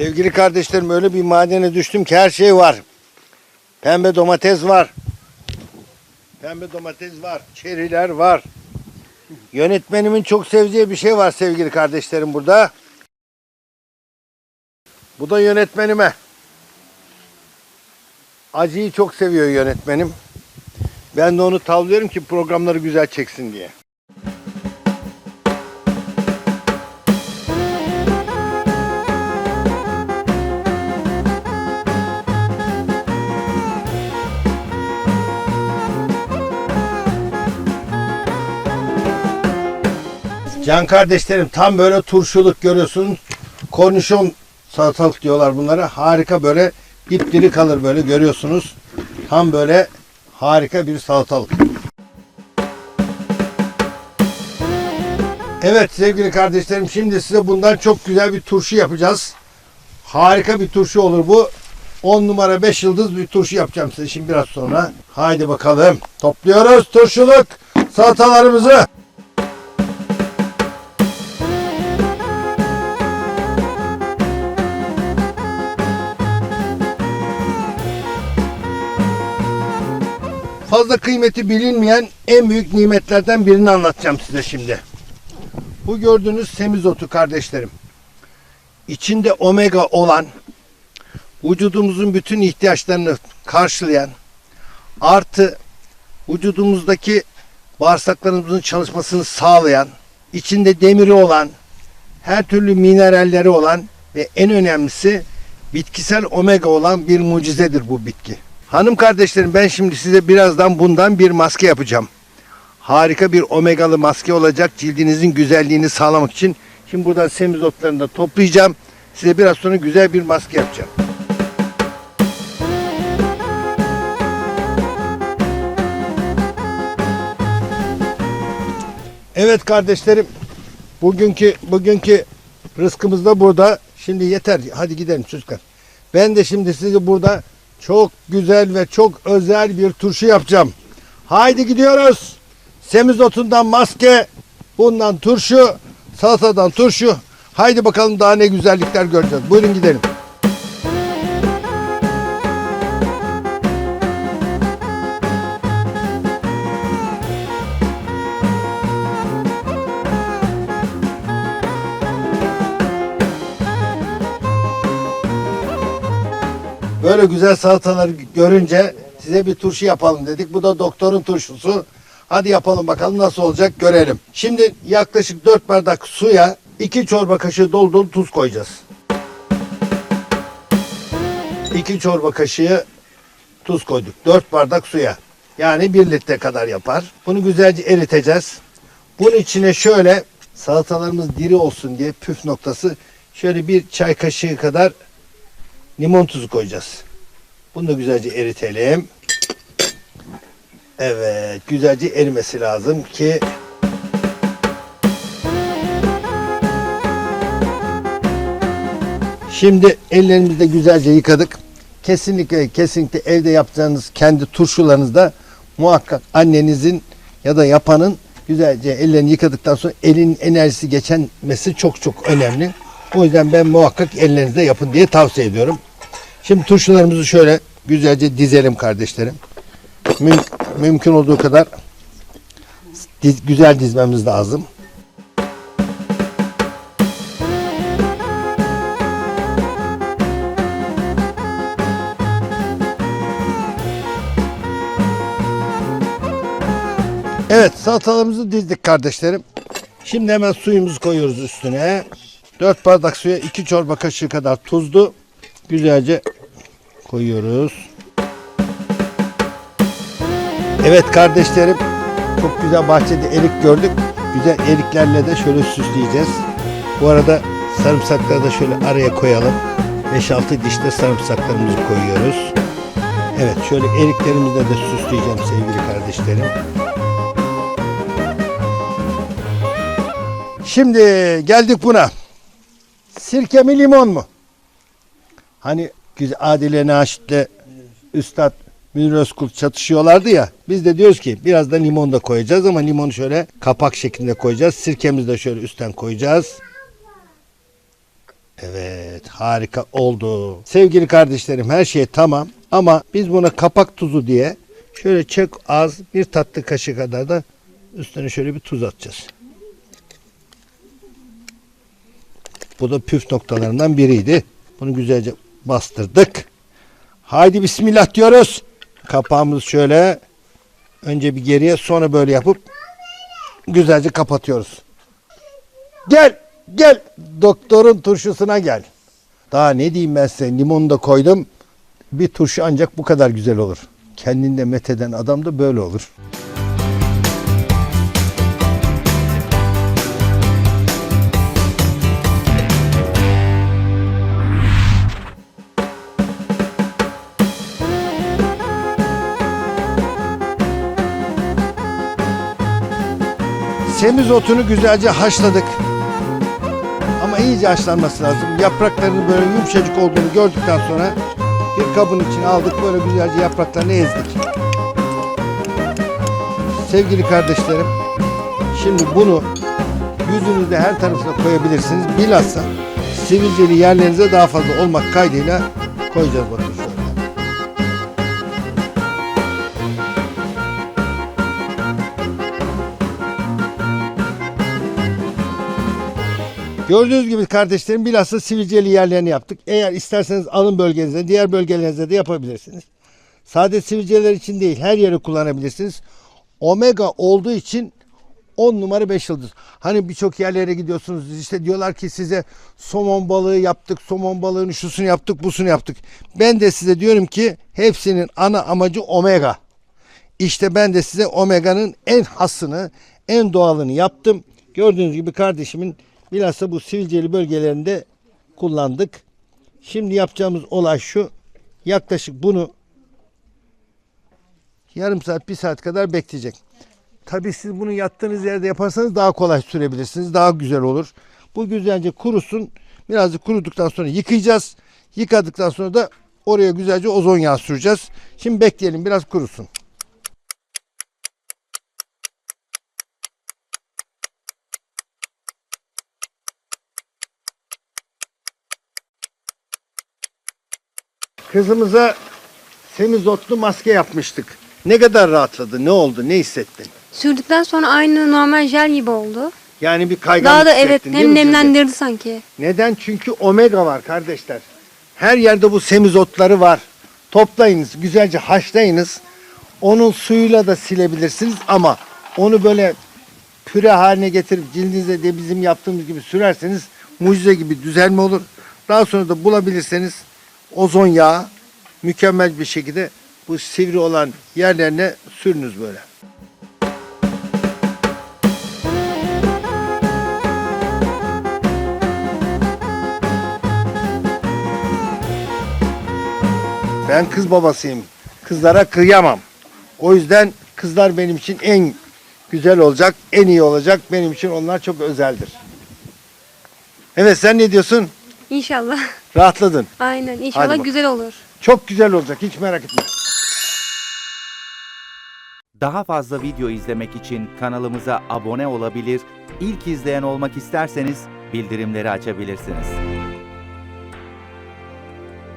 Sevgili kardeşlerim öyle bir madene düştüm ki her şey var. Pembe domates var. Pembe domates var. Çeriler var. Yönetmenimin çok sevdiği bir şey var sevgili kardeşlerim burada. Bu da yönetmenime. Acıyı çok seviyor yönetmenim. Ben de onu tavlıyorum ki programları güzel çeksin diye. Can kardeşlerim tam böyle turşuluk görüyorsun. Kornişon salatalık diyorlar bunlara. Harika böyle dipdiri kalır böyle görüyorsunuz. Tam böyle harika bir salatalık. Evet sevgili kardeşlerim şimdi size bundan çok güzel bir turşu yapacağız. Harika bir turşu olur bu. 10 numara 5 yıldız bir turşu yapacağım size şimdi biraz sonra. Haydi bakalım. Topluyoruz turşuluk salatalarımızı. Fazla kıymeti bilinmeyen en büyük nimetlerden birini anlatacağım size şimdi. Bu gördüğünüz semizotu kardeşlerim. İçinde omega olan, vücudumuzun bütün ihtiyaçlarını karşılayan, artı vücudumuzdaki bağırsaklarımızın çalışmasını sağlayan, içinde demiri olan, her türlü mineralleri olan ve en önemlisi bitkisel omega olan bir mucizedir bu bitki. Hanım kardeşlerim ben şimdi size birazdan bundan bir maske yapacağım. Harika bir omegalı maske olacak cildinizin güzelliğini sağlamak için. Şimdi buradan semizotlarını da toplayacağım. Size biraz sonra güzel bir maske yapacağım. Evet kardeşlerim. Bugünkü bugünkü rızkımız da burada. Şimdi yeter. Hadi gidelim çocuklar. Ben de şimdi size burada çok güzel ve çok özel bir turşu yapacağım. Haydi gidiyoruz. Semizotundan maske, bundan turşu, salatadan turşu. Haydi bakalım daha ne güzellikler göreceğiz. Buyurun gidelim. Böyle güzel salataları görünce size bir turşu yapalım dedik. Bu da doktorun turşusu. Hadi yapalım bakalım nasıl olacak görelim. Şimdi yaklaşık 4 bardak suya 2 çorba kaşığı dolu dolu tuz koyacağız. 2 çorba kaşığı tuz koyduk. 4 bardak suya. Yani 1 litre kadar yapar. Bunu güzelce eriteceğiz. Bunun içine şöyle salatalarımız diri olsun diye püf noktası şöyle bir çay kaşığı kadar limon tuzu koyacağız. Bunu da güzelce eritelim. Evet, güzelce erimesi lazım ki Şimdi ellerimizi de güzelce yıkadık. Kesinlikle kesinlikle evde yapacağınız kendi turşularınızda muhakkak annenizin ya da yapanın güzelce ellerini yıkadıktan sonra elin enerjisi geçenmesi çok çok önemli. O yüzden ben muhakkak ellerinizde yapın diye tavsiye ediyorum. Şimdi turşularımızı şöyle güzelce dizelim kardeşlerim. Müm- mümkün olduğu kadar diz- güzel dizmemiz lazım. Evet salatalarımızı dizdik kardeşlerim. Şimdi hemen suyumuzu koyuyoruz üstüne. 4 bardak suya 2 çorba kaşığı kadar tuzlu güzelce koyuyoruz. Evet kardeşlerim çok güzel bahçede erik gördük. Güzel eriklerle de şöyle süsleyeceğiz. Bu arada sarımsakları da şöyle araya koyalım. 5-6 diş de sarımsaklarımızı koyuyoruz. Evet şöyle eriklerimizle de süsleyeceğim sevgili kardeşlerim. Şimdi geldik buna. Sirke mi limon mu? Hani güzel Adile Naşit'le Üstad Münir Özkul çatışıyorlardı ya. Biz de diyoruz ki biraz da limon da koyacağız ama limonu şöyle kapak şeklinde koyacağız. Sirkemizi de şöyle üstten koyacağız. Evet harika oldu. Sevgili kardeşlerim her şey tamam ama biz buna kapak tuzu diye şöyle çok az bir tatlı kaşığı kadar da üstüne şöyle bir tuz atacağız. Bu da püf noktalarından biriydi. Bunu güzelce bastırdık. Haydi bismillah diyoruz. Kapağımızı şöyle önce bir geriye sonra böyle yapıp güzelce kapatıyoruz. Gel gel doktorun turşusuna gel. Daha ne diyeyim ben size limonu da koydum. Bir turşu ancak bu kadar güzel olur. Kendinde metheden adam da böyle olur. Semizotunu güzelce haşladık. Ama iyice haşlanması lazım. Yapraklarının böyle yumuşacık olduğunu gördükten sonra bir kabın içine aldık. Böyle güzelce yapraklarını ezdik. Sevgili kardeşlerim, şimdi bunu yüzünüzde her tarafına koyabilirsiniz. Bilhassa sivilceli yerlerinize daha fazla olmak kaydıyla koyacağız bakın Gördüğünüz gibi kardeşlerim bilhassa sivilceli yerlerini yaptık. Eğer isterseniz alın bölgenizde, diğer bölgelerinizde de yapabilirsiniz. Sade sivilceler için değil, her yere kullanabilirsiniz. Omega olduğu için 10 numara 5 yıldız. Hani birçok yerlere gidiyorsunuz işte diyorlar ki size somon balığı yaptık, somon balığının şusunu yaptık, busunu yaptık. Ben de size diyorum ki hepsinin ana amacı omega. İşte ben de size omega'nın en hasını, en doğalını yaptım. Gördüğünüz gibi kardeşimin bilhassa bu sivilceli bölgelerinde kullandık. Şimdi yapacağımız olay şu. Yaklaşık bunu yarım saat, bir saat kadar bekleyecek. Tabii siz bunu yattığınız yerde yaparsanız daha kolay sürebilirsiniz. Daha güzel olur. Bu güzelce kurusun. Birazcık kuruduktan sonra yıkayacağız. Yıkadıktan sonra da oraya güzelce ozon yağı süreceğiz. Şimdi bekleyelim biraz kurusun. Kızımıza semizotlu maske yapmıştık. Ne kadar rahatladı? Ne oldu? Ne hissettin? Sürdükten sonra aynı normal jel gibi oldu. Yani bir kayganlık Daha da evet hissettin değil mi sizde? nemlendirdi sanki. Neden? Çünkü omega var kardeşler. Her yerde bu semizotları var. Toplayınız, güzelce haşlayınız. Onun suyuyla da silebilirsiniz ama onu böyle püre haline getirip cildinize de bizim yaptığımız gibi sürerseniz mucize gibi düzelme olur. Daha sonra da bulabilirseniz ozon yağı mükemmel bir şekilde bu sivri olan yerlerine sürünüz böyle. Ben kız babasıyım. Kızlara kıyamam. O yüzden kızlar benim için en güzel olacak, en iyi olacak. Benim için onlar çok özeldir. Evet sen ne diyorsun? İnşallah. Rahatladın. Aynen Hadi inşallah bak. güzel olur. Çok güzel olacak hiç merak etme. Daha fazla video izlemek için kanalımıza abone olabilir, ilk izleyen olmak isterseniz bildirimleri açabilirsiniz.